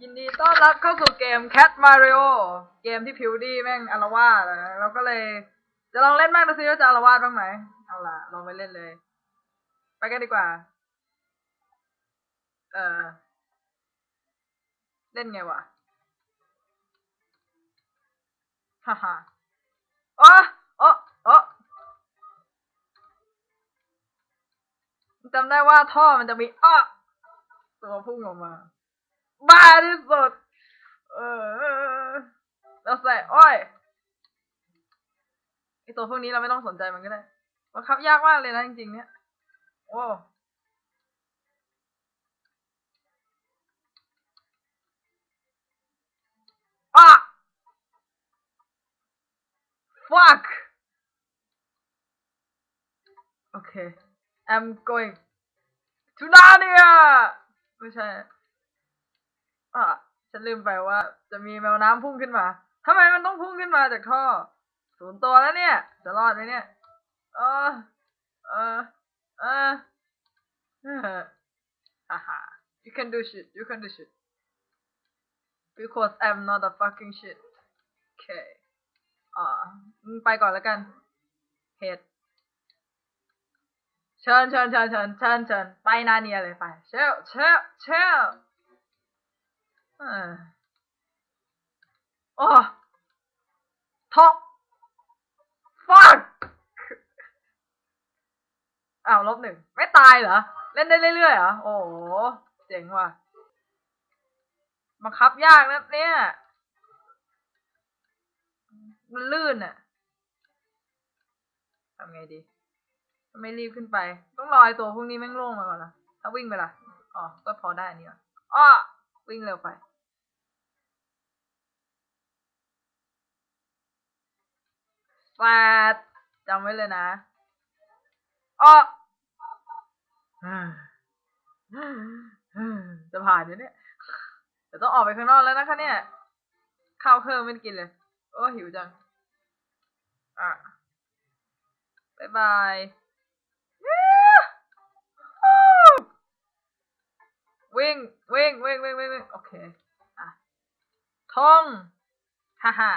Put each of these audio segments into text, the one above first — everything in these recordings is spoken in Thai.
ยินดีต้อนรับเข้าสู่เกม Cat Mario เกมที่พิวดี้แม่งอารวาสนะเราก็เลย จะลองเล่นบ้างดูซิว่าจะอารวาสบ้างไหม เอาล่ะ ลองไปเล่นเลย ไปกันดีกว่า เออเล่นไงวะ ฮ่าฮ่าอ๋ออ๋ออ๋อจำได้ว่าท่อมันจะมีอ้อ ตัวพุ่งออกมา บ้าที่สุด เออ เราใส่อ้อยไอตัวพวกนี้เราไม่ต้องสนใจมันก็ได้บังคับยากมากเลยนะจริงๆ เนี่ยโอ้อะ fuck โอเค I'm going to Narnia ไม่ใช่ อะฉันลืมไปว่า จะมีแมวน้ำพุ่งขึ้นมาทำไมมันต้องพุ่งขึ้นมาจากท่อ ศูนย์ตัวแล้วเนี่ย จะรอดไหมเนี่ย เออ เออ เออฮ่าฮ่า you can do shit you can do shit because I'm not a fucking shit โอเคอ่าไปก่อนแล้วกัน เหตุ ชิญเชิญเชิญเชิญเชิญเชิญไปนาเนียเลยไปเชลเชลเชลเออโอ้ท็อป fuck อ้าวลบหนึ่ง ไม่ตายเหรอ เล่นได้เรื่อยๆเหรอ โอ้โหเจ๋งว่ะบังคับยากนะเนี่ย มันลื่นอะทำไงดี ไม่รีบขึ้นไป ต้องรอไอตัวพวกนี้แม่งโล่งมาก่อนนะถ้าวิ่งไปล่ะอ๋อก็พอได้อันนี่อะอ้อวิ่งเร็วไปแฟดจำไว้เลยนะอ้อจะผ่านเนี่ยเดี๋ยวต้องออกไปข้างนอกแล้วนะคะเนี่ย ข้าวเพิ่มไม่กินเลย โอ้หิวจัง อะบายบาย วิ่งวิ่งวิ่งวิ่งวิ่งวิ่งโอเคอะท่องฮ่าฮ่า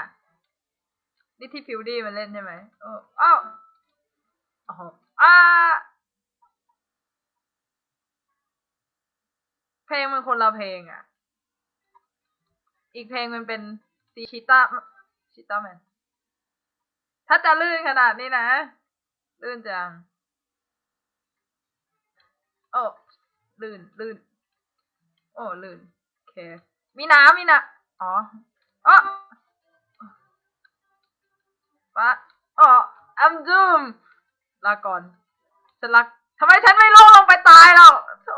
นี่ที่พิวดี้มันเล่นใช่ไหมโอ้อ้าวโอ้โหอ้าเพลงมันคนละเพลงอะ อีกเพลงมันเป็นซีชิต้าชิต้าแมนถ้าจะลื่นขนาดนี้นะ ลื่นจัง โอ้ลื่นลื่น อ้ลื่นโอเค มีน้ำมีนะอ๋ออ๋อปะอ๋อ I'm doom ลาก่อนฉันรักทำไมฉันไม่ล่วงลงไปตายแล้วโถ่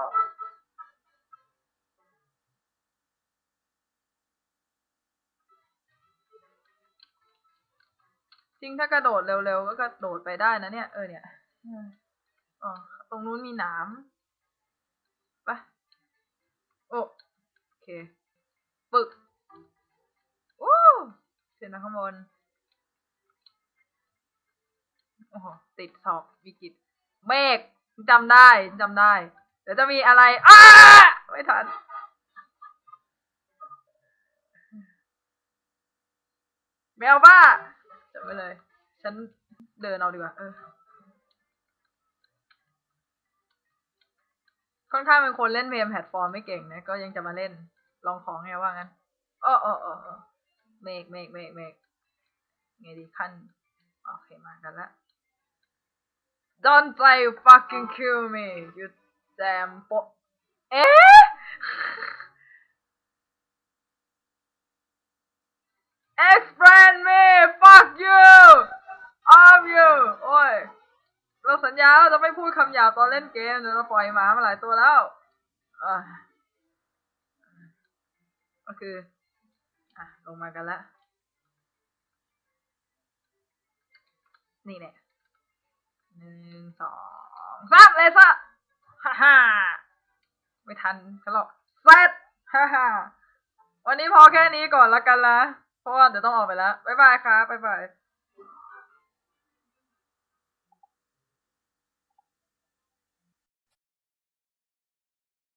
จริงถ้ากระโดดเร็วๆก็กระโดดไปได้นะเนี่ย เออเนี่ยอ๋อตรงนู้นมีหนาม โอโอเค ปึกโอ้เสียนะข้างบนโอ้โหติดสอบวิกฤตเมฆจำได้จำได้ เดี๋ยวจะมีอะไรอ้าไม่ทันแมวบ้าจำไว้เลย ฉันเดินเอาดีกว่าเออ ค่อนข้างเป็นคนเล่นเกมแพลตฟอร์มไม่เก่งนะก็ยังจะมาเล่นลองของไงว่างั้นอ้ออ้ออ้อเมฆเมฆเมฆเมฆไงดีขั้นโอเคมากันละ Don't try to fucking kill me you damn bo เอ๊ะ Explain me fuck you of you โอ้ยเราสัญญาว่าจะำหยาบตอนเล่นเกมเดี๋ยวเราปล่อยหมามาหลายตัวแล้วก็คือ อะ ลงมากันละ นี่แหละหนึ่งสองสามเลยซะฮ่าฮ่าไม่ทันกันหรอกเซตฮ่าฮ่าวันนี้พอแค่นี้ก่อนละกันละเพราะว่าเดี๋ยวต้องออกไปแล้ว บ๊ายบายครับบ๊ายบาย